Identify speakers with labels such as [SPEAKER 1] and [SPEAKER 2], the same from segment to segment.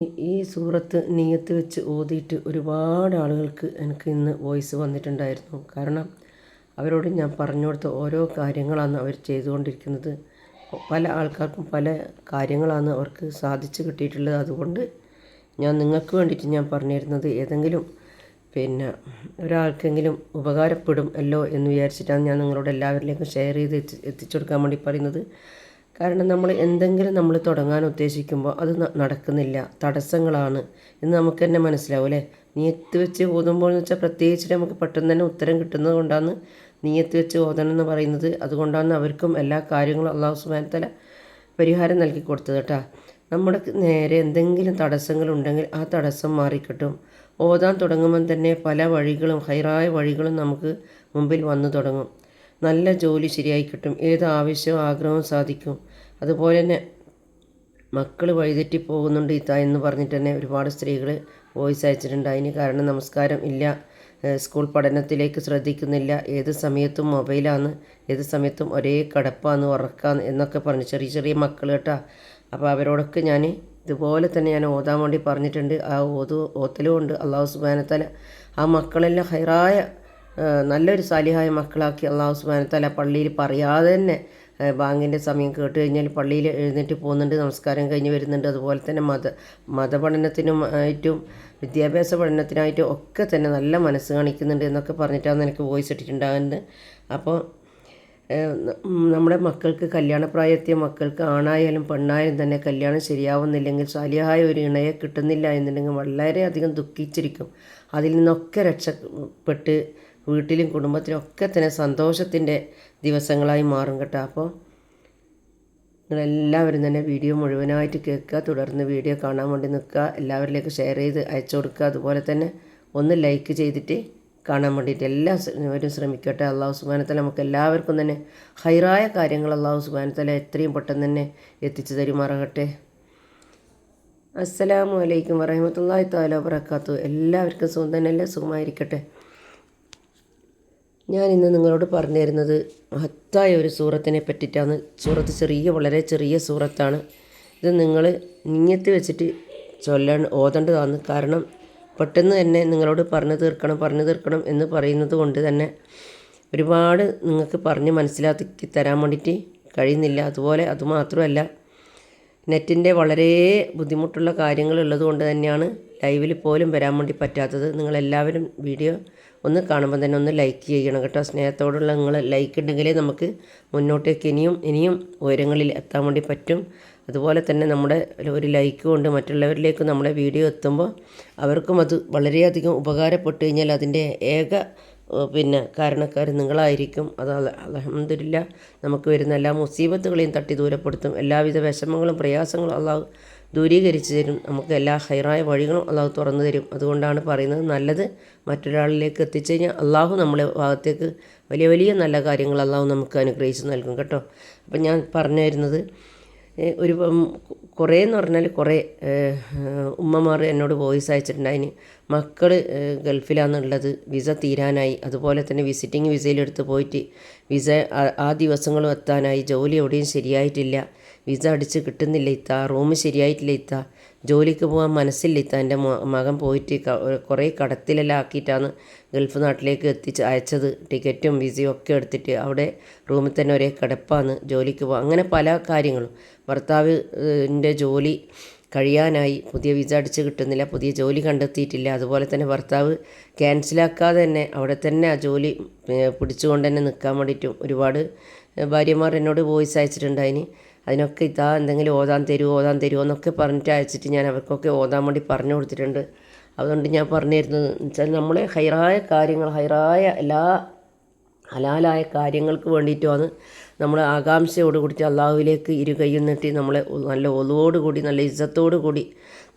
[SPEAKER 1] ഈ സൂറത്ത് നീയത്ത് വെച്ച് ഓതിയിട്ട് ഒരുപാട് ആളുകൾക്ക് എനിക്ക് ഇന്ന് വോയിസ് വന്നിട്ടുണ്ടായിരുന്നു. കാരണം അവരോട് ഞാൻ പറഞ്ഞു കൊടുത്ത ഓരോ കാര്യങ്ങളാണ് അവർ ചെയ്തുകൊണ്ടിരിക്കുന്നത്. പല ആൾക്കാർക്കും പല കാര്യങ്ങളാണ് അവർക്ക് സാധിച്ചു കിട്ടിയിട്ടുള്ളത്. അതുകൊണ്ട് ഞാൻ നിങ്ങൾക്ക് വേണ്ടിയിട്ട് ഞാൻ പറഞ്ഞിരുന്നത് ഏതെങ്കിലും പിന്നെ ഒരാൾക്കെങ്കിലും ഉപകാരപ്പെടും അല്ലോ എന്ന് വിചാരിച്ചിട്ടാണ് ഞാൻ നിങ്ങളോട് എല്ലാവരിലേക്കും ഷെയർ ചെയ്ത് എത്തിച്ചു കൊടുക്കാൻ വേണ്ടി പറയുന്നത്. കാരണം നമ്മൾ എന്തെങ്കിലും നമ്മൾ തുടങ്ങാൻ ഉദ്ദേശിക്കുമ്പോൾ അത് നടക്കുന്നില്ല. തടസ്സങ്ങളാണ്. എന്ന് നമുക്ക് തന്നെ മനസ്സിലാവും അല്ലേ? നീയത്ത് വെച്ച് ഓതുമ്പോൾ എന്ന് വെച്ചാൽ പ്രത്യേകിച്ച് നമുക്ക് പെട്ടെന്ന് തന്നെ ഉത്തരം കിട്ടുന്നത് കൊണ്ടാണ് നീയത്ത് വെച്ച് ഓതണം എന്ന് പറയുന്നത്. അതുകൊണ്ടാണ് അവർക്കും എല്ലാ കാര്യങ്ങളും അള്ളാഹു സുബാനത്തല പരിഹാരം നൽകി കൊടുത്തത് കേട്ടോ. നമ്മുടെ നേരെ എന്തെങ്കിലും തടസ്സങ്ങളുണ്ടെങ്കിൽ ആ തടസ്സം മാറിക്കിട്ടും. ഓതാൻ തുടങ്ങുമ്പം തന്നെ പല വഴികളും ഹൈറായ വഴികളും നമുക്ക് മുമ്പിൽ വന്നു തുടങ്ങും. നല്ല ജോലി ശരിയായി കിട്ടും. ഏത് ആവശ്യവും ആഗ്രഹവും സാധിക്കും. അതുപോലെ തന്നെ മക്കൾ വഴിതെറ്റി പോകുന്നുണ്ട് ഇത്ത എന്ന് പറഞ്ഞിട്ട് തന്നെ ഒരുപാട് സ്ത്രീകൾ വോയിസ് അയച്ചിട്ടുണ്ട്. അതിന് കാരണം നമസ്കാരം ഇല്ല. സ്കൂൾ പഠനത്തിലേക്ക് ശ്രദ്ധിക്കുന്നില്ല. ഏത് സമയത്തും മൊബൈലാണ് ഏത് സമയത്തും ഒരേ കടപ്പാന്ന് ഉറക്കാന്ന് എന്നൊക്കെ പറഞ്ഞു. ചെറിയ ചെറിയ മക്കൾ കേട്ടാ. അപ്പോൾ അവരോടൊക്കെ ഞാൻ ഇതുപോലെ തന്നെ ഞാൻ ഓതാൻ വേണ്ടി പറഞ്ഞിട്ടുണ്ട്. ആ ഓതു ഓത്തലും ഉണ്ട് അള്ളാഹു സുബാനത്തല ആ മക്കളെല്ലാം ഹൈറായ നല്ലൊരു സാലിഹായ മക്കളാക്കി അള്ളാഹു സുബാനത്തല പള്ളിയിൽ പറയാതെ തന്നെ ബാങ്കിന്റെ സമയം കേട്ട് കഴിഞ്ഞാൽ പള്ളിയിൽ എഴുന്നേറ്റ് പോകുന്നുണ്ട് നമസ്കാരം കഴിഞ്ഞ് വരുന്നുണ്ട്. അതുപോലെ തന്നെ മത മതപഠനത്തിനും ആയിട്ടും വിദ്യാഭ്യാസ പഠനത്തിനായിട്ടും ഒക്കെ തന്നെ നല്ല മനസ്സ് കാണിക്കുന്നുണ്ട് എന്നൊക്കെ പറഞ്ഞിട്ടാണ് എനിക്ക് വോയിസ് ഇട്ടിട്ടുണ്ടാകുന്നത്. അപ്പോൾ നമ്മുടെ മക്കൾക്ക് കല്യാണപ്രായത്തിയ മക്കൾക്ക് ആണായാലും പെണ്ണായാലും തന്നെ കല്യാണം ശരിയാവുന്നില്ലെങ്കിൽ സാലിയായ ഒരു ഇണയെ കിട്ടുന്നില്ല എന്നുണ്ടെങ്കിൽ വളരെയധികം ദുഃഖിച്ചിരിക്കും. അതിൽ നിന്നൊക്കെ രക്ഷപ്പെട്ട് വീട്ടിലും കുടുംബത്തിലും ഒക്കെ തന്നെ സന്തോഷത്തിന്റെ ദിവസങ്ങളായി മാറും കേട്ടോ. അപ്പോൾ നിങ്ങളെല്ലാവരും തന്നെ വീഡിയോ മുഴുവനായിട്ട് കേൾക്കുക തുടർന്ന് വീഡിയോ കാണാൻ വേണ്ടി നിൽക്കുക എല്ലാവരിലേക്ക് ഷെയർ ചെയ്ത് അയച്ചു കൊടുക്കുക. അതുപോലെ തന്നെ ഒന്ന് ലൈക്ക് ചെയ്തിട്ട് കാണാൻ വേണ്ടിയിട്ട് എല്ലാവരും ശ്രമിക്കട്ടെ. അള്ളാഹു സുബാനത്തല നമുക്ക് എല്ലാവർക്കും തന്നെ ഹൈറായ കാര്യങ്ങൾ അള്ളാഹു സുബാനത്തല എത്രയും പെട്ടെന്ന് തന്നെ എത്തിച്ചു തരുമാറാകട്ടെ. അസ്സലാമു അലൈക്കും വറഹമത്തല്ലാഹി താല വബർക്കാത്തു എല്ലാവർക്കും സുഖം തന്നെ അല്ലേ സുഖമായിരിക്കട്ടെ. ഞാൻ ഇന്ന് നിങ്ങളോട് പറഞ്ഞു തരുന്നത് മഹത്തായ ഒരു സൂറത്തിനെ പറ്റിയിട്ടാണ്. സൂറത്ത് ചെറിയ വളരെ ചെറിയ സൂറത്താണ്. ഇത് നിങ്ങൾ നീങ്ങത്ത് വെച്ചിട്ട് ചൊല്ലാൻ ഓതേണ്ടതാണ്. കാരണം പെട്ടെന്ന് തന്നെ നിങ്ങളോട് പറഞ്ഞു തീർക്കണം പറഞ്ഞു തീർക്കണം എന്ന് പറയുന്നത് കൊണ്ട് തന്നെ ഒരുപാട് നിങ്ങൾക്ക് പറഞ്ഞ് മനസ്സിലാക്കി തരാൻ വേണ്ടിയിട്ട് കഴിയുന്നില്ല. അതുപോലെ അതുമാത്രമല്ല നെറ്റിന്റെ വളരെ ബുദ്ധിമുട്ടുള്ള കാര്യങ്ങൾ ഉള്ളത് കൊണ്ട് തന്നെയാണ് ലൈവിൽ പോലും വരാൻ വേണ്ടി പറ്റാത്തത്. നിങ്ങളെല്ലാവരും വീഡിയോ ഒന്ന് കാണുമ്പോൾ തന്നെ ഒന്ന് ലൈക്ക് ചെയ്യണം കേട്ടോ. സ്നേഹത്തോടുള്ള നിങ്ങൾ ലൈക്ക് ഉണ്ടെങ്കിലേ നമുക്ക് മുന്നോട്ടേക്ക് ഇനിയും ഇനിയും ഉയരങ്ങളിൽ എത്താൻ വേണ്ടി പറ്റും. അതുപോലെ തന്നെ നമ്മുടെ ഒരു ലൈക്ക് കൊണ്ട് മറ്റുള്ളവരിലേക്ക് നമ്മുടെ വീഡിയോ എത്തുമ്പോൾ അവർക്കും അത് വളരെയധികം ഉപകാരപ്പെട്ട് കഴിഞ്ഞാൽ അതിന്റെ ഏക പിന്നെ കാരണക്കാർ നിങ്ങളായിരിക്കും. അത് അലഹമില്ല നമുക്ക് വരുന്ന എല്ലാ മുസീബത്തുകളെയും തട്ടി ദൂരപ്പെടുത്തും. എല്ലാവിധ വിഷമങ്ങളും പ്രയാസങ്ങളും അള്ളാഹു ദൂരീകരിച്ചു തരും. നമുക്ക് എല്ലാ ഹൈറായ വഴികളും അള്ളാഹു തുറന്നു തരും. അതുകൊണ്ടാണ് പറയുന്നത് നല്ലത് മറ്റൊരാളിലേക്ക് എത്തിച്ചു കഴിഞ്ഞാൽ അള്ളാഹു നമ്മളെ ഭാഗത്തേക്ക് വലിയ വലിയ നല്ല കാര്യങ്ങൾ അള്ളാഹു നമുക്ക് അനുഗ്രഹിച്ച് നൽകും കേട്ടോ. അപ്പം ഞാൻ പറഞ്ഞു തരുന്നത് ഒരു കുറേ എന്ന് പറഞ്ഞാൽ കുറേ ഉമ്മമാർ എന്നോട് വോയിസ് അയച്ചിട്ടുണ്ടായിന് മക്കൾ ഗൾഫിലാണെന്നുള്ളത് വിസ തീരാനായി. അതുപോലെ തന്നെ വിസിറ്റിംഗ് വിസയിലെടുത്ത് പോയിട്ട് വിസ ആ ദിവസങ്ങളും എത്താനായി. ജോലി എവിടെയും ശരിയായിട്ടില്ല. വിസ അടിച്ച് കിട്ടുന്നില്ല ഇത്ത. റൂം ശരിയായിട്ടില്ല ഇത്ത. ജോലിക്ക് പോകാൻ മനസ്സില്ല. തന്റെ മകൻ പോയിട്ട് കുറേ കടത്തിലെല്ലാം ആക്കിയിട്ടാണ് ഗൾഫ് നാട്ടിലേക്ക് എത്തിച്ച് അയച്ചത്. ടിക്കറ്റും വിസയും ഒക്കെ എടുത്തിട്ട് അവിടെ റൂമിൽ തന്നെ ഒരേ കിടപ്പാണ് ജോലിക്ക് പോകാൻ അങ്ങനെ പല കാര്യങ്ങളും. ഭർത്താവിന്റെ ജോലി കഴിയാനായി പുതിയ വിസ അടിച്ച് കിട്ടുന്നില്ല. പുതിയ ജോലി കണ്ടെത്തിയിട്ടില്ല. അതുപോലെ തന്നെ ഭർത്താവ് ക്യാൻസലാക്കാതെ തന്നെ അവിടെ തന്നെ ആ ജോലി പിടിച്ചുകൊണ്ട് തന്നെ നിൽക്കാൻ വേണ്ടിയിട്ടും ഒരുപാട് ഭാര്യമാർ എന്നോട് വോയിസ് അയച്ചിട്ടുണ്ട്. അതിന് അതിനൊക്കെ ഇതാ എന്തെങ്കിലും ഓതാൻ തരുമോ ഓതാൻ തരുമോ എന്നൊക്കെ പറഞ്ഞിട്ട് അയച്ചിട്ട് ഞാൻ അവർക്കൊക്കെ ഓതാൻ വേണ്ടി പറഞ്ഞു കൊടുത്തിട്ടുണ്ട്. അതുകൊണ്ട് ഞാൻ പറഞ്ഞു തരുന്നത് വെച്ചാൽ നമ്മൾ ഹൈറായ കാര്യങ്ങൾ ഹൈറായ എല്ലാ ഹലാലായ കാര്യങ്ങൾക്ക് വേണ്ടിയിട്ടുമാണ് നമ്മൾ ആകാംക്ഷയോട് കൂടിയിട്ട് അള്ളാഹുവിലേക്ക് ഇരു കൈയും നീട്ടി നമ്മളെ നല്ല ഒലുവോടുകൂടി നല്ല ഇജ്ജത്തോടു കൂടി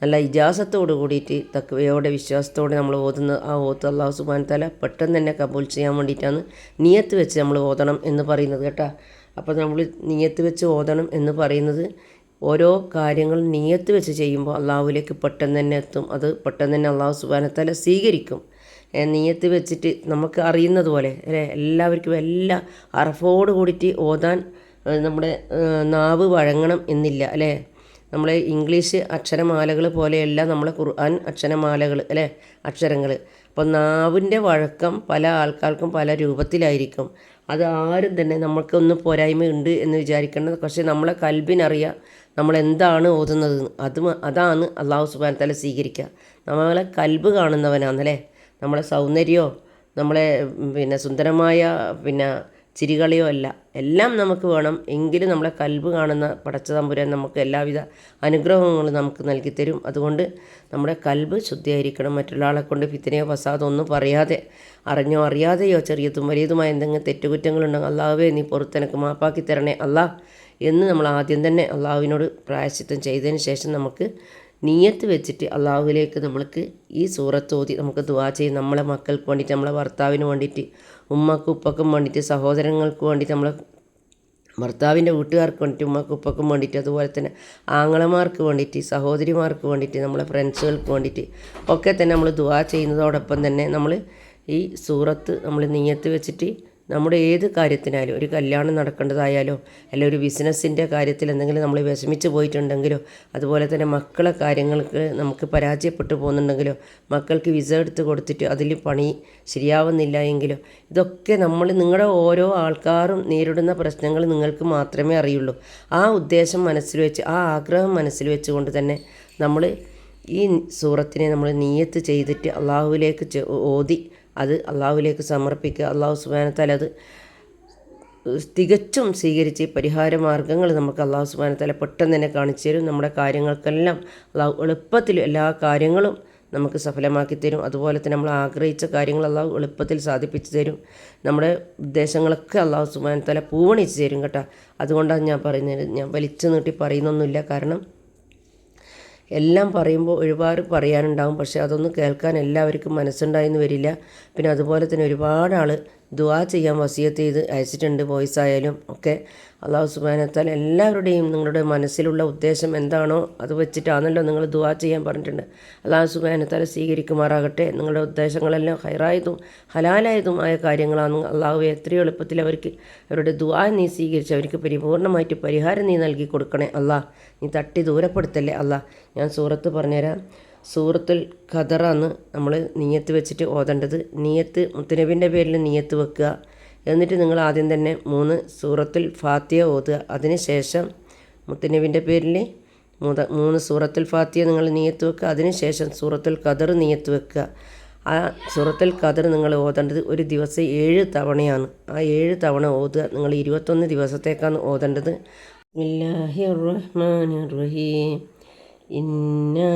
[SPEAKER 1] നല്ല ഇജാസത്തോട് കൂടിയിട്ട് തക്കവയോടെ വിശ്വാസത്തോടെ നമ്മൾ ഓതുന്ന ആ ഓത്ത് അള്ളാഹു സുബാൻ തല പെട്ടെന്ന് തന്നെ കബൂൽ ചെയ്യാൻ വേണ്ടിയിട്ടാണ് നിയത്ത് വെച്ച് നമ്മൾ ഓതണം എന്ന് പറയുന്നത് കേട്ടോ. അപ്പോൾ നമ്മൾ നീയത്ത് വെച്ച് ഓതണം എന്ന് പറയുന്നത് ഓരോ കാര്യങ്ങൾ നീയത്ത് വെച്ച് ചെയ്യുമ്പോൾ അള്ളാഹുവിലേക്ക് പെട്ടെന്ന് തന്നെ എത്തും. അത് പെട്ടെന്ന് തന്നെ അള്ളാഹു സുബാനത്താല സ്വീകരിക്കും. നീയത്ത് വെച്ചിട്ട് നമുക്ക് അറിയുന്നത് പോലെ അല്ലേ? എല്ലാവർക്കും എല്ലാ അറഫോട് കൂടിയിട്ട് ഓതാൻ നമ്മുടെ നാവ് വഴങ്ങണം എന്നില്ല അല്ലേ? നമ്മളെ ഇംഗ്ലീഷ് അക്ഷരമാലകൾ പോലെയല്ല നമ്മളെ ഖുർആൻ അക്ഷരമാലകൾ അല്ലേ? അക്ഷരങ്ങൾ. അപ്പോൾ നാവിന്റെ വഴക്കം പല ആൾക്കാർക്കും പല രൂപത്തിലായിരിക്കും. അത് ആരും തന്നെ നമ്മൾക്കൊന്നും പോരായ്മ ഉണ്ട് എന്ന് വിചാരിക്കേണ്ടത്. പക്ഷേ നമ്മളെ കൽബിനറിയാം നമ്മൾ എന്താണ് ഓതുന്നത്. അത് അതാണ് അള്ളാഹു സുബാൻ തല സ്വീകരിക്കുക നമ്മളെ കൽബ് കാണുന്നവനാണല്ലേ നമ്മളെ സൗന്ദര്യമോ നമ്മളെ പിന്നെ സുന്ദരമായ പിന്നെ ചിരികളിയോ അല്ല. എല്ലാം നമുക്ക് വേണം. എങ്കിലും നമ്മളെ കൽബ് കാണുന്ന പടച്ച തമ്പുരാൻ നമുക്ക് എല്ലാവിധ അനുഗ്രഹങ്ങളും നമുക്ക് നൽകി തരും. അതുകൊണ്ട് നമ്മുടെ കൽബ് ശുദ്ധിയായിരിക്കണം. മറ്റുള്ള ആളെ കൊണ്ട് ഫിത്തനയോ ഫസാദോ ഒന്നും പറയാതെ അറിഞ്ഞോ അറിയാതെയോ ചെറിയതും വലിയതുമായ എന്തെങ്കിലും തെറ്റുകുറ്റങ്ങളുണ്ടെങ്കിൽ അള്ളാഹുവേ നീ പുറത്തെനക്ക് മാപ്പാക്കി തരണേ അല്ലാ എന്ന് നമ്മൾ ആദ്യം തന്നെ അള്ളാഹുവിനോട് പ്രായശ്ചിത്തം ചെയ്തതിന് ശേഷം നമുക്ക് നീയത്ത് വെച്ചിട്ട് അള്ളാഹുലേക്ക് നമ്മൾക്ക് ഈ സൂറത്തോതി നമുക്ക് ദുവാ ചെയ്യും. നമ്മളെ മക്കൾക്ക് വേണ്ടിയിട്ട് നമ്മളെ ഭർത്താവിന് വേണ്ടിയിട്ട് ഉമ്മക്കും ഉപ്പക്കും വേണ്ടിയിട്ട് സഹോദരങ്ങൾക്ക് വേണ്ടിയിട്ട് നമ്മളെ ഭർത്താവിന്റെ വീട്ടുകാർക്ക് വേണ്ടിയിട്ട് ഉമ്മക്കും ഉപ്പക്കും വേണ്ടിയിട്ട് അതുപോലെ തന്നെ ആങ്ങളമാർക്ക് വേണ്ടിയിട്ട് സഹോദരിമാർക്ക് വേണ്ടിയിട്ട് നമ്മളെ ഫ്രണ്ട്സുകൾക്ക് വേണ്ടിയിട്ട് ഒക്കെ തന്നെ നമ്മൾ ദുവാ ചെയ്യുന്നതോടൊപ്പം തന്നെ നമ്മൾ ഈ സൂറത്ത് നമ്മൾ നീയത്ത് വെച്ചിട്ട് നമ്മുടെ ഏത് കാര്യത്തിനായാലും ഒരു കല്യാണം നടക്കേണ്ടതായാലോ അല്ല ഒരു ബിസിനസ്സിന്റെ കാര്യത്തിൽ എന്തെങ്കിലും നമ്മൾ വിഷമിച്ച് പോയിട്ടുണ്ടെങ്കിലോ അതുപോലെ തന്നെ മക്കളെ കാര്യങ്ങൾക്ക് നമുക്ക് പരാജയപ്പെട്ടു പോകുന്നുണ്ടെങ്കിലോ മക്കൾക്ക് വിസ എടുത്ത് കൊടുത്തിട്ട് അതിൽ പണി ശരിയാവുന്നില്ല എങ്കിലോ ഇതൊക്കെ നമ്മൾ നിങ്ങളുടെ ഓരോ ആൾക്കാരും നേരിടുന്ന പ്രശ്നങ്ങൾ നിങ്ങൾക്ക് മാത്രമേ അറിയുള്ളൂ. ആ ഉദ്ദേശം മനസ്സിൽ വെച്ച് ആ ആഗ്രഹം മനസ്സിൽ വെച്ചുകൊണ്ട് തന്നെ നമ്മൾ ഈ സൂറത്തിനെ നമ്മൾ നീയത്ത് ചെയ്തിട്ട് അള്ളാഹുവിലേക്ക് ഓതി അത് അള്ളാഹുവിലേക്ക് സമർപ്പിക്കുക. അള്ളാഹു സുബാനത്താൽ അത് തികച്ചും സ്വീകരിച്ച് പരിഹാര മാർഗങ്ങൾ നമുക്ക് അള്ളാഹു സുബാനത്താല പെട്ടെന്ന് തന്നെ കാണിച്ചു തരും. നമ്മുടെ കാര്യങ്ങൾക്കെല്ലാം അള്ളാഹു എളുപ്പത്തിൽ എല്ലാ കാര്യങ്ങളും നമുക്ക് സഫലമാക്കി തരും. അതുപോലെ തന്നെ നമ്മൾ ആഗ്രഹിച്ച കാര്യങ്ങൾ അള്ളാഹു എളുപ്പത്തിൽ സാധിപ്പിച്ചു തരും. നമ്മുടെ ഉദ്ദേശങ്ങളൊക്കെ അള്ളാഹു സുബാനത്താല പൂവണിച്ച് തരും കേട്ടോ. അതുകൊണ്ടാണ് ഞാൻ പറയുന്നത്. ഞാൻ വലിച്ചു നീട്ടി പറയുന്നൊന്നുമില്ല. കാരണം എല്ലാം പറയുമ്പോൾ ഒരുപാട് പറയാനുണ്ടാകും പക്ഷേ അതൊന്നും കേൾക്കാൻ എല്ലാവർക്കും മനസ്സുണ്ടായെന്ന് വരില്ല. പിന്നെ അതുപോലെ തന്നെ ഒരുപാട് ആൾ ദുആ ചെയ്യാൻ വസിയത്ത് ചെയ്ത് അയച്ചിട്ടുണ്ട് വോയിസ് ആയാലും ഒക്കെ. അള്ളാഹു സുബാനത്താൽ എല്ലാവരുടെയും നിങ്ങളുടെ മനസ്സിലുള്ള ഉദ്ദേശം എന്താണോ അത് വെച്ചിട്ടാണല്ലോ നിങ്ങൾ ദുവാ ചെയ്യാൻ പറഞ്ഞിട്ടുണ്ട്. അള്ളാഹു സുബാനത്താൽ സ്വീകരിക്കുമാറാകട്ടെ. നിങ്ങളുടെ ഉദ്ദേശങ്ങളെല്ലാം ഹൈറായതും ഹലാലായതുമായ കാര്യങ്ങളാണ്. അള്ളാഹു എത്രയോ എളുപ്പത്തിൽ അവർക്ക് അവരുടെ ദുവാ നീ സ്വീകരിച്ച് അവർക്ക് പരിപൂർണമായിട്ട് പരിഹാരം നീ നൽകി കൊടുക്കണേ. അല്ലാ നീ തട്ടി ദൂരപ്പെടുത്തല്ലേ? അല്ലാ ഞാൻ സൂറത്ത് പറഞ്ഞുതരാം. സൂറത്തുൽ ഖദറാന്ന് നമ്മൾ നീയത്ത് വെച്ചിട്ട് ഓതേണ്ടത് നീയത്ത് മുത്തനബിന്റെ പേരിൽ നീയത്ത് വെക്കുക. എന്നിട്ട് നിങ്ങൾ ആദ്യം തന്നെ മൂന്ന് സൂറത്തുൽ ഫാത്തിയ ഓതുക. അതിനുശേഷം മുത്തനബിന്റെ പേരിൽ മൂത മൂന്ന് സൂറത്തുൽ ഫാത്തിയ നിങ്ങൾ നീയത്ത് വെക്കുക. അതിനുശേഷം സൂറത്തുൽ ഖദർ നീയത്ത് വെക്കുക. ആ സൂറത്തുൽ ഖദർ നിങ്ങൾ ഓതേണ്ടത് ഒരു ദിവസം ഏഴ് തവണയാണ്. ആ ഏഴ് തവണ ഓതുക. നിങ്ങൾ ഇരുപത്തൊന്ന് ദിവസത്തേക്കാണ് ഓതേണ്ടത്. ബില്ലാഹി റഹീം. ഇന്നാ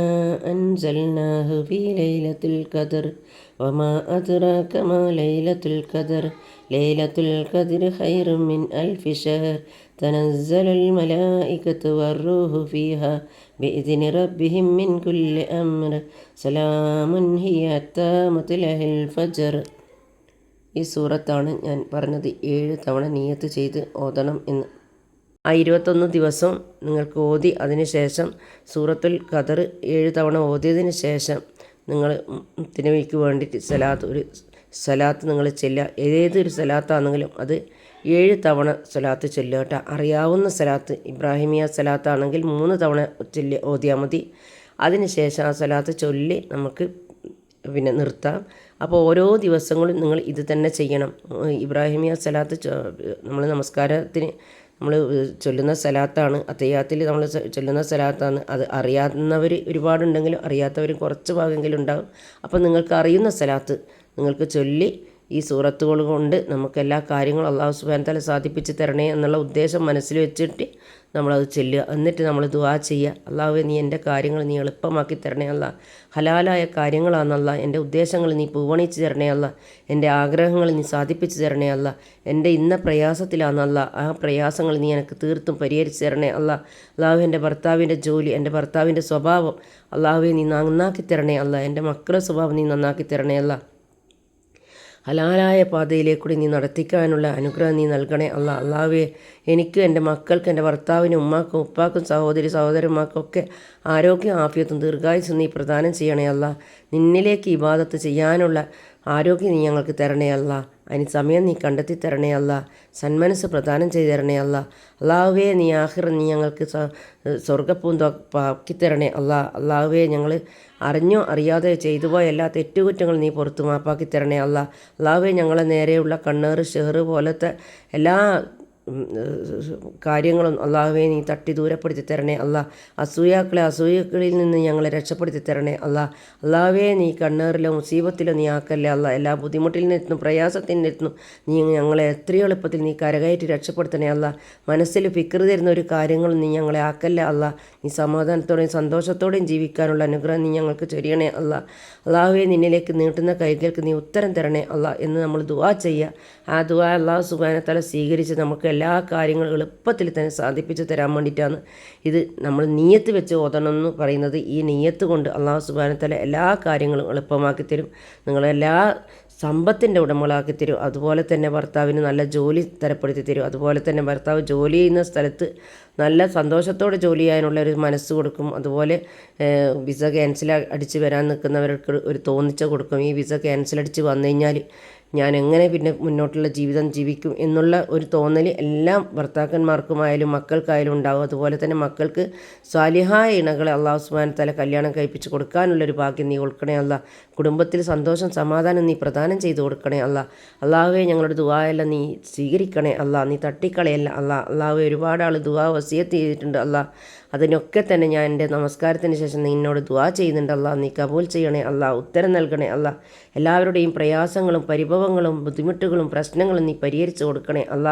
[SPEAKER 1] أنزلناه في ليلة القدر وما أدراك ما ليلة القدر ليلة القدر خير من ألف شهر تنزل الملائكة والروح فيها بإذن ربهم من كل أمر سلام هي حتى مطلع الفجر ഈ സൂറത്താണ് ഞാൻ പറഞ്ഞത് ഏഴ് തവണ നിയത്ത് ചെയ്ത് ഓതണം എന്ന് ആ ഇരുപത്തൊന്ന് ദിവസം നിങ്ങൾക്ക് ഓതി അതിനുശേഷം സൂറത്തുൽ ഖദർ ഏഴ് തവണ ഓതിയതിന് ശേഷം നിങ്ങൾ തിനവിക്ക് വേണ്ടിയിട്ട് സലാത്ത് ഒരു സലാത്ത് നിങ്ങൾ ചെല്ലുക. ഏതൊരു സലാത്താണെങ്കിലും അത് ഏഴ് തവണ സലാത്ത് ചെല്ലുക അറിയാവുന്ന സലാത്ത് ഇബ്രാഹിമിയ സലാത്താണെങ്കിൽ മൂന്ന് തവണ ചൊല്ലി ഓതിയാൽ മതി. അതിനുശേഷം ആ സലാത്ത് ചൊല്ലി നമുക്ക് പിന്നെ നിർത്താം. അപ്പോൾ ഓരോ ദിവസങ്ങളും നിങ്ങൾ ഇത് തന്നെ ചെയ്യണം. ഇബ്രാഹിമിയ സലാത്ത് നമ്മൾ നമസ്കാരത്തിന് നമ്മൾ ചൊല്ലുന്ന സലാത്താണ്. അത്തയ്യാത്തിൽ നമ്മൾ ചൊല്ലുന്ന സലാത്താണ്. അത് അറിയാവുന്നവർ ഒരുപാടുണ്ടെങ്കിലും അറിയാത്തവർ കുറച്ച് ഭാഗമെങ്കിലും ഉണ്ടാകും അപ്പോൾ നിങ്ങൾക്ക് അറിയുന്ന സലാത്ത് നിങ്ങൾക്ക് ചൊല്ലി ഈ സൂറത്തുകൾ കൊണ്ട് നമുക്ക് എല്ലാ കാര്യങ്ങളും അള്ളാഹു സുബാൻ തല സാധിപ്പിച്ച് തരണേ എന്നുള്ള ഉദ്ദേശം മനസ്സിൽ വെച്ചിട്ട് നമ്മളത് ചെല്ലുക. എന്നിട്ട് നമ്മൾ ദുആ ചെയ്യുക. അള്ളാഹുവെ നീ എന്റെ കാര്യങ്ങൾ നീ എളുപ്പമാക്കി തരണേ അല്ല. ഹലാലായ കാര്യങ്ങളാണെന്നല്ല എന്റെ ഉദ്ദേശങ്ങൾ നീ പൂവണിച്ച് തരണേ അല്ല. എന്റെ ആഗ്രഹങ്ങൾ നീ സാധിപ്പിച്ച് തരണേ അല്ല. എന്റെ ഇന്ന പ്രയാസത്തിലാണെന്നല്ല ആ പ്രയാസങ്ങൾ നീ എനിക്ക് തീർത്തും പരിഹരിച്ച് തരണേ അല്ല. അള്ളാഹു എന്റെ ഭർത്താവിന്റെ ജോലി എന്റെ ഭർത്താവിന്റെ സ്വഭാവം അള്ളാഹുവെ നീ നന്നാക്കി തരണേ അല്ല. എന്റെ മക്കളുടെ സ്വഭാവം നീ നന്നാക്കി തരണേ അല്ല. ഹലാലായ പാതയിലേക്കൂടി നീ നടത്തിക്കാനുള്ള അനുഗ്രഹം നീ നൽകണേ അല്ല അള്ളാവേ എനിക്കും എന്റെ മക്കൾക്ക് എന്റെ ഭർത്താവിനും ഉമ്മാക്കും ഉപ്പാക്കും സഹോദരി സഹോദരന്മാർക്കൊക്കെ ആരോഗ്യം ആഫിയത്തും ദീർഘായുസും നീ പ്രദാനം ചെയ്യണേ അല്ല നിന്നിലേക്ക് ഇബാദത്ത് ചെയ്യാനുള്ള ആരോഗ്യം നീ ഞങ്ങൾക്ക് തരണേ അല്ല അതിന് സമയം നീ കണ്ടെത്തി തരണേ അല്ല. സന്മനസ് പ്രദാനം ചെയ്തു തരണേ അല്ല. അള്ളാഹുവേ നീ ആഹിർ നീ ഞങ്ങൾക്ക് സ്വർഗപ്പൂന്താക്കി തരണേ അല്ലാ. അള്ളാഹുവേ ഞങ്ങൾ അറിഞ്ഞോ അറിയാതെ ചെയ്തു പോയ എല്ലാ തെറ്റുകുറ്റങ്ങൾ നീ പുറത്തു മാപ്പാക്കി തരണേ അല്ല. അള്ളാഹുവേ ഞങ്ങളെ നേരെയുള്ള കണ്ണേറ് ഷെഹറ് പോലത്തെ എല്ലാ കാര്യങ്ങളും അള്ളാഹുവെ നീ തട്ടി ദൂരപ്പെടുത്തി തരണേ. അല്ല അസൂയാക്കളെ അസൂയക്കളിൽ നിന്ന് ഞങ്ങളെ രക്ഷപ്പെടുത്തി തരണേ. അല്ല അള്ളാഹുവെ നീ കണ്ണേറിലോ മുസീബത്തിലോ നീ ആക്കല്ലേ. അല്ല എല്ലാ ബുദ്ധിമുട്ടിൽ നിന്നും പ്രയാസത്തിൽ നിന്നും നീ ഞങ്ങളെ എത്രയോ എളുപ്പത്തിൽ നീ കരകയറ്റി രക്ഷപ്പെടുത്തണേ. അല്ല മനസ്സിൽ ഫിക്കർ തരുന്ന ഒരു കാര്യങ്ങളും നീ ഞങ്ങളെ ആക്കല്ലേ. അല്ല നീ സമാധാനത്തോടെയും സന്തോഷത്തോടെയും ജീവിക്കാനുള്ള അനുഗ്രഹം നീ ഞങ്ങൾക്ക് ചൊരിയണേ. അല്ല അള്ളാഹുവെ നിന്നിലേക്ക് നീട്ടുന്ന കൈകൾക്ക് നീ ഉത്തരം തരണേ. അല്ല എന്ന് നമ്മൾ ദുവാ ചെയ്യുക. ആ ദുവാ അള്ളാഹു സുബാനത്തല സ്വീകരിച്ച് നമുക്ക് എല്ലാ കാര്യങ്ങളും എളുപ്പത്തിൽ തന്നെ സാധിപ്പിച്ച് തരാൻ വേണ്ടിയിട്ടാണ് ഇത് നമ്മൾ നീയത്ത് വെച്ച് ഓതണം എന്ന് പറയുന്നത്. ഈ നീയത്ത് കൊണ്ട് അള്ളാഹു സുബാനത്തല എല്ലാ കാര്യങ്ങളും എളുപ്പമാക്കി തരും. നിങ്ങളെല്ലാ സമ്പത്തിന്റെ ഉടമകളാക്കി തരും. അതുപോലെ തന്നെ ഭർത്താവിന് നല്ല ജോലി തരപ്പെടുത്തി തരും. അതുപോലെ തന്നെ ഭർത്താവ് ജോലി ചെയ്യുന്ന സ്ഥലത്ത് നല്ല സന്തോഷത്തോടെ ജോലി ചെയ്യാനുള്ള ഒരു മനസ്സ് കൊടുക്കും. അതുപോലെ വിസ ക്യാൻസൽ അടിച്ച് വരാൻ നിൽക്കുന്നവർക്ക് ഒരു തോന്നിച്ച കൊടുക്കും. ഈ വിസ ക്യാൻസൽ അടിച്ച് വന്നു കഴിഞ്ഞാൽ ഞാൻ എങ്ങനെ പിന്നെ മുന്നോട്ടുള്ള ജീവിതം ജീവിക്കും എന്നുള്ള ഒരു തോന്നൽ എല്ലാ ഭർത്താക്കന്മാർക്കുമായാലും മക്കൾക്കായാലും ഉണ്ടാവും. അതുപോലെ തന്നെ മക്കൾക്ക് സ്വാലിഹായ ഇണകളെ അള്ളാഹു സുബാൻ തല കല്യാണം കഴിപ്പിച്ച് കൊടുക്കാനുള്ളൊരു ഭാഗ്യം നീ ഉൾക്കണേ അല്ല കുടുംബത്തിൽ സന്തോഷം സമാധാനം നീ പ്രദാനം ചെയ്തു കൊടുക്കണേ അല്ല. അള്ളാഹുവെ ഞങ്ങളുടെ ദുവായെല്ലാം നീ സ്വീകരിക്കണേ അല്ല. നീ തട്ടിക്കളയല്ല അല്ല. അള്ളാഹുവെ ഒരുപാട് ആൾ ദുവാ വസിയത്ത് ചെയ്തിട്ടുണ്ട് അല്ല. അതിനൊക്കെ തന്നെ ഞാൻ എന്റെ നമസ്കാരത്തിന് ശേഷം നിന്നോട് ദുവാ ചെയ്യുന്നുണ്ട് അല്ല. നീ കബൂൽ ചെയ്യണേ അല്ല. ഉത്തരം നൽകണേ അല്ല. എല്ലാവരുടെയും പ്രയാസങ്ങളും പരിഭവങ്ങളും ബുദ്ധിമുട്ടുകളും പ്രശ്നങ്ങളും നീ പരിഹരിച്ചു കൊടുക്കണേ അല്ല.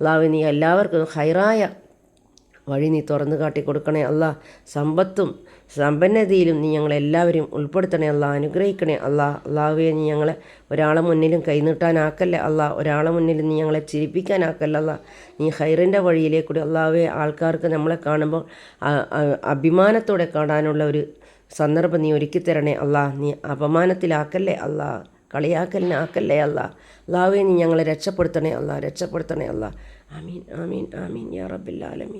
[SPEAKER 1] അള്ളാഹു നീ എല്ലാവർക്കും ഹൈറായ വഴി നീ തുറന്നു കാട്ടി കൊടുക്കണേ അല്ല. സമ്പത്തും സമ്പന്നതയിലും നീ ഞങ്ങളെല്ലാവരും ഉൾപ്പെടുത്തണേ അല്ല. അനുഗ്രഹിക്കണേ അല്ല. അള്ളാഹുവെ നീ ഞങ്ങളെ ഒരാളെ മുന്നിലും കൈനീട്ടാനാക്കല്ലേ അല്ല. ഒരാളെ മുന്നിലും നീ ഞങ്ങളെ ചിരിപ്പിക്കാനാക്കല്ല അല്ല. നീ ഹൈറിന്റെ വഴിയിലേക്കൂടി അള്ളാഹുവെ ആൾക്കാർക്ക് നമ്മളെ കാണുമ്പോൾ അഭിമാനത്തോടെ കാണാനുള്ള ഒരു സന്ദർഭം നീ ഒരുക്കി തരണേ അല്ല. നീ അപമാനത്തിലാക്കല്ലേ അല്ല. കളിയാക്കലിനെ ആക്കല്ലേ അല്ല. അള്ളാഹുവെ നീ ഞങ്ങളെ രക്ഷപ്പെടുത്തണേ അല്ല. രക്ഷപ്പെടുത്തണേ അല്ല. ആമീൻ ആമീൻ ആമീൻ. യാ റബ്ബിൽ ആലമീൻ.